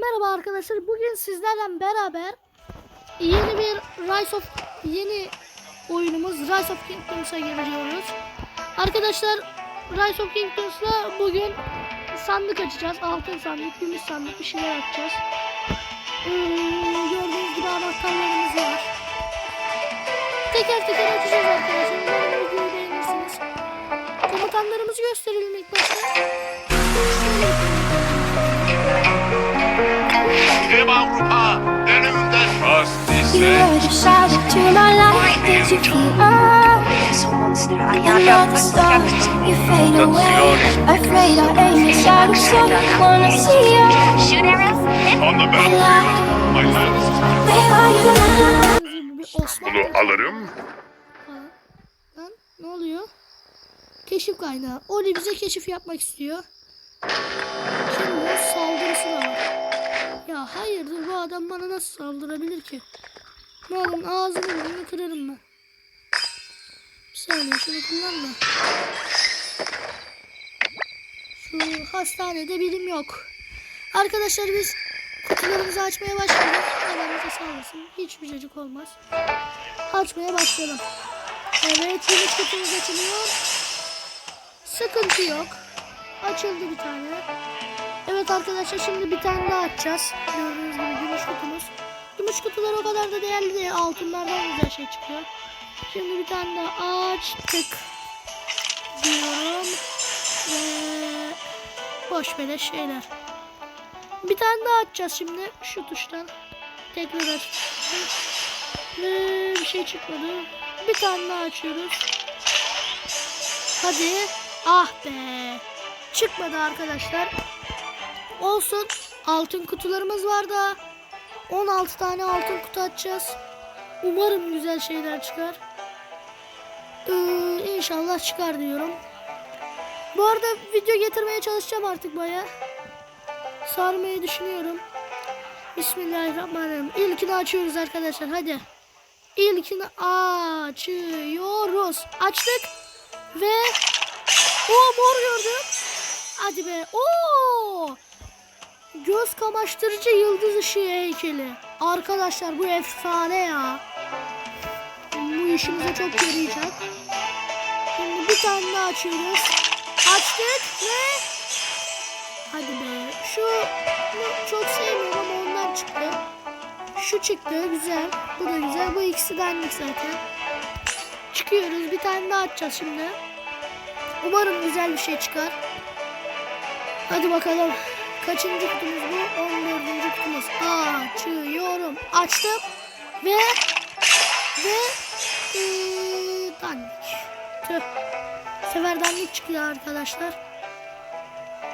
merhaba arkadaşlar. Bugün sizlerle beraber yeni bir Rise of yeni oyunumuz Rise of Kingdoms'a giriyoruz. Arkadaşlar Rise of Kingdoms'la bugün sandık açacağız. Altın sandık, gümüş sandık bir şeyler açacağız. Ee, gördüğünüz gibi anahtarlarımız var. Teker teker açacağız arkadaşlar. Umarım videoyu beğenirsiniz. Gösterelim ilk başta. You Bunu alırım. Lan ne oluyor? Keşif kaynağı. Oli bize keşif yapmak istiyor. Şimdi saldırısı da var. Ya hayırdır bu adam bana nasıl saldırabilir ki? Oğlum ağzını burnunu kırarım ben. Bir saniye şunu kullanma. Şu hastanede bilim yok. Arkadaşlar biz kutularımızı açmaya başladık. Allah'ımıza sağlasın. Hiçbir cacık olmaz. Açmaya başlayalım. Evet yeni kutumuz açılıyor. Sıkıntı yok. Açıldı bir tane. Evet arkadaşlar şimdi bir tane daha açacağız. Gördüğünüz gibi gümüş kutumuz. Gümüş kutular o kadar da değerli değil. Altınlardan güzel şey çıkıyor. Şimdi bir tane daha açtık. Diyorum. Ve boş beleş şeyler. Bir tane daha açacağız şimdi şu tuştan. Tekrar aç. Ve bir şey çıkmadı. Bir tane daha açıyoruz. Hadi. Ah be. Çıkmadı arkadaşlar. Olsun. Altın kutularımız var da. 16 tane altın kutu açacağız. Umarım güzel şeyler çıkar. Ee, inşallah çıkar diyorum. Bu arada video getirmeye çalışacağım artık baya. Sarmayı düşünüyorum. Bismillahirrahmanirrahim. İlkini açıyoruz arkadaşlar. Hadi. İlkini açıyoruz. Açtık. Ve o mor gördüm. Hadi be. Oo! Göz kamaştırıcı yıldız ışığı heykeli. Arkadaşlar bu efsane ya. Bu işimize çok yarayacak. Şimdi bir tane daha açıyoruz. Açtık ve hadi be. Şu çok sevmiyorum ama ondan çıktı. Şu çıktı güzel. Bu da güzel. Bu ikisi benlik zaten. Çıkıyoruz. Bir tane daha açacağız şimdi. Umarım güzel bir şey çıkar. Hadi bakalım. Kaçıncı kutumuz bu? 14. kutumuz. Açıyorum. Açtım. Ve ve ee, dandik. Tüh. Sefer dandik çıkıyor arkadaşlar.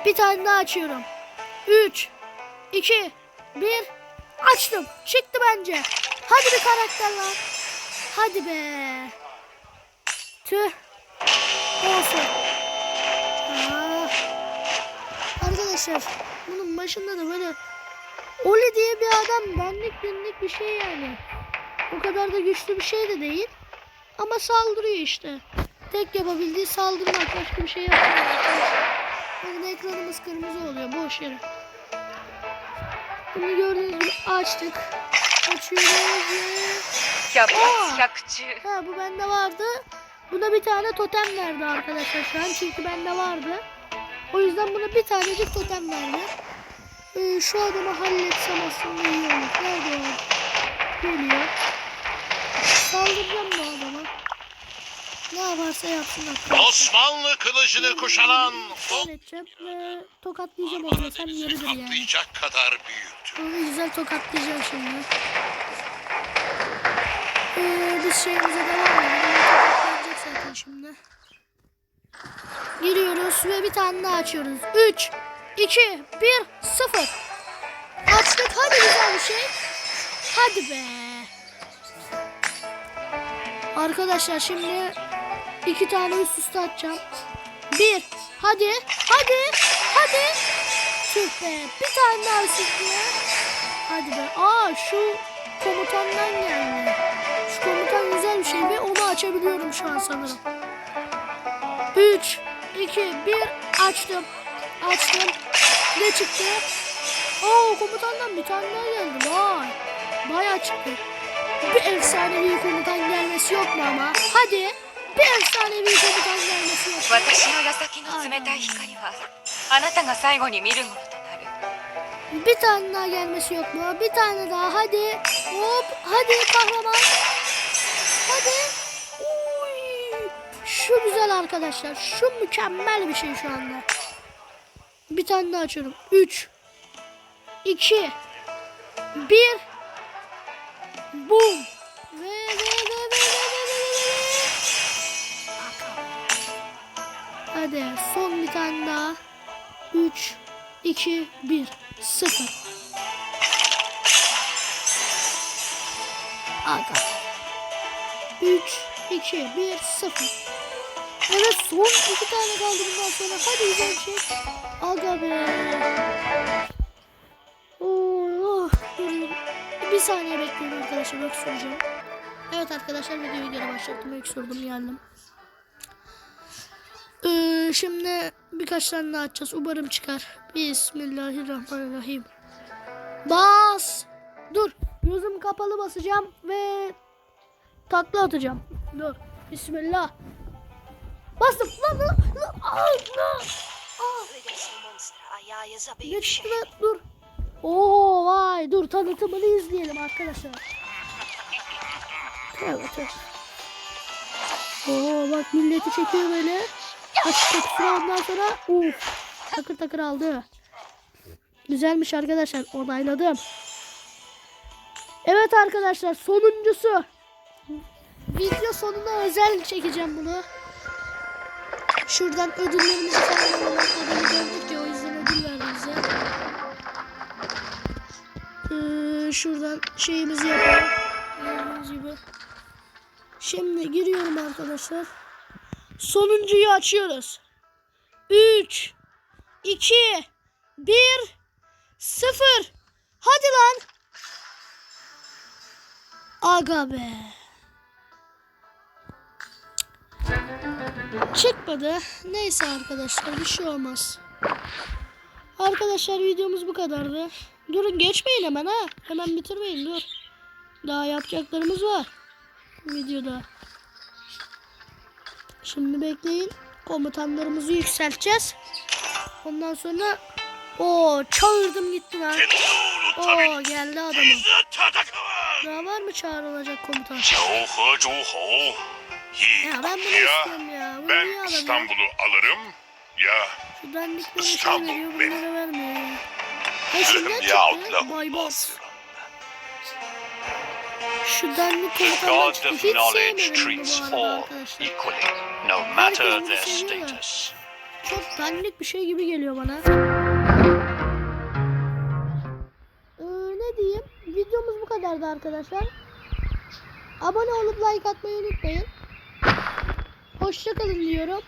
Bir tane daha açıyorum. 3 2 1 Açtım. Çıktı bence. Hadi bir karakter lan. Hadi be. Tüh. Olsun. Aa. Arkadaşlar bunun başında da böyle Oli diye bir adam benlik benlik bir şey yani. O kadar da güçlü bir şey de değil. Ama saldırıyor işte. Tek yapabildiği saldırmak başka bir şey yapmıyor. Bakın ekranımız kırmızı oluyor boş yere. Bunu gördüğünüz gibi açtık. Açıyoruz ve... Ya Aa! bıçakçı. Ha bu bende vardı. Buna bir tane totem verdi arkadaşlar şu an. Çünkü bende vardı. O yüzden buna bir tanecik totem verdi. Ee, şu adamı halletsem aslında iyi olur. Nerede o? Geliyor. Saldıracağım bu adama. Ne yaparsa yapsın arkadaşlar. Osmanlı kılıcını kuşanan Halledeceğim ve tokatlayacağım onu. Sen yarıdır yani. kaplayacak kadar büyüktü. Onu güzel tokatlayacağım şimdi. Ee, biz şeyimize devam edelim. Tokatlanacak zaten şimdi. Giriyoruz ve bir tane daha açıyoruz. 3, 2, 1, 0. Açtık. Hadi güzel bir şey. Hadi be. Arkadaşlar şimdi iki tane üst üste atacağım. Bir. Hadi. Hadi. Hadi. Tüh be. Bir tane daha üst. Hadi be. Aa şu komutandan geldi. Şu komutan güzel bir şey ve onu açabiliyorum şu an sanırım. 3, 2, 1 açtım. Açtım. Ne çıktı? Oo komutandan bir tane daha geldi. Vay. Bayağı çıktı. Bir efsanevi komutan gelmesi yok mu ama? Hadi. Bir efsanevi komutan gelmesi yok. 私の矢先の冷たい光はあなたが最後に見るものとなる Bir tane daha gelmesi yok mu? Bir tane daha hadi. Hop hadi kahraman. Hadi. Şu güzel arkadaşlar. Şu mükemmel bir şey şu anda. Bir tane daha açıyorum. 3 2 1 Boom. Ve ve ve ve ve ve ve. Hadi son bir tane daha. 3 2 1 0 Aga 3 2 1 0 Evet son iki tane kaldı bundan sonra hadi güzel çek Aga be Oh. Bir saniye bekleyin arkadaşlar yok soracağım Evet arkadaşlar videoyu geri başlattım yok sordum geldim ee, şimdi birkaç tane daha açacağız. Umarım çıkar. Bismillahirrahmanirrahim. Bas. Dur. Gözüm kapalı basacağım ve takla atacağım. Dur. Bismillah. Bastım. Lan lan lan. Lan. Geçti ve dur. Oo vay dur tanıtımını izleyelim arkadaşlar. Evet evet. Oo bak milleti çekiyor böyle. Açık sıra ondan sonra uf takır takır aldı. Güzelmiş arkadaşlar onayladım. Evet arkadaşlar sonuncusu. Video sonuna özel çekeceğim bunu. Şuradan ödüllerimizi falan alalım. Adamı gördük ya o yüzden ödül verdi bize. Ee, şuradan şeyimizi yapalım. Gördüğünüz gibi. Şimdi giriyorum arkadaşlar. Sonuncuyu açıyoruz. 3 2 1 0 Hadi lan. Aga be. Çıkmadı. Neyse arkadaşlar bir şey olmaz. Arkadaşlar videomuz bu kadardı. Durun geçmeyin hemen ha. Hemen bitirmeyin dur. Daha yapacaklarımız var. Videoda. Şimdi bekleyin. Komutanlarımızı yükselteceğiz. Ondan sonra o çağırdım gitti lan. Oo geldi adamım. Daha var mı çağrılacak komutan? Ya ben bunu istiyorum ya. Bunu niye ben alamıyorum? İstanbul'u alırım ya Şu şey İstanbul veriyor benim. bunları vermiyor ya çıktı. Allah'ım Baybars. Şu dandik The komutanlar god çıktı. of knowledge sevmedim treats bunu bu arada all arkadaşlar. equally, no matter their status. Çok dandik bir şey gibi geliyor bana. Ee, ne diyeyim? Videomuz bu kadardı arkadaşlar. Abone olup like atmayı unutmayın. Hoşçakalın diyorum.